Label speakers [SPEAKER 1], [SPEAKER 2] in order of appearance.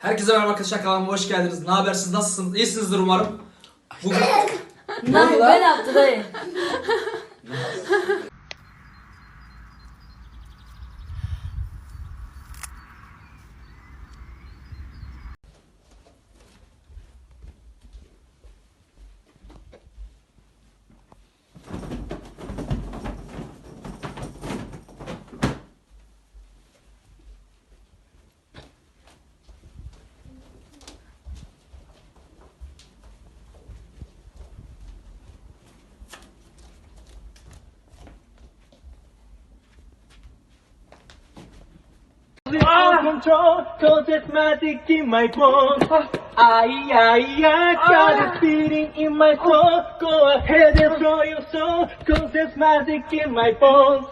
[SPEAKER 1] Herkese merhaba arkadaşlar kanalıma hoş geldiniz. Ne haber siz nasılsınız? İyisinizdir umarım. Bugün
[SPEAKER 2] Ne
[SPEAKER 1] oldu lan?
[SPEAKER 2] ben yaptı dayı. Ah!
[SPEAKER 3] control, cause it's magic in my bones. I, I, I got a feeling in my soul. Go ahead and throw your soul, cause there's magic in my bones.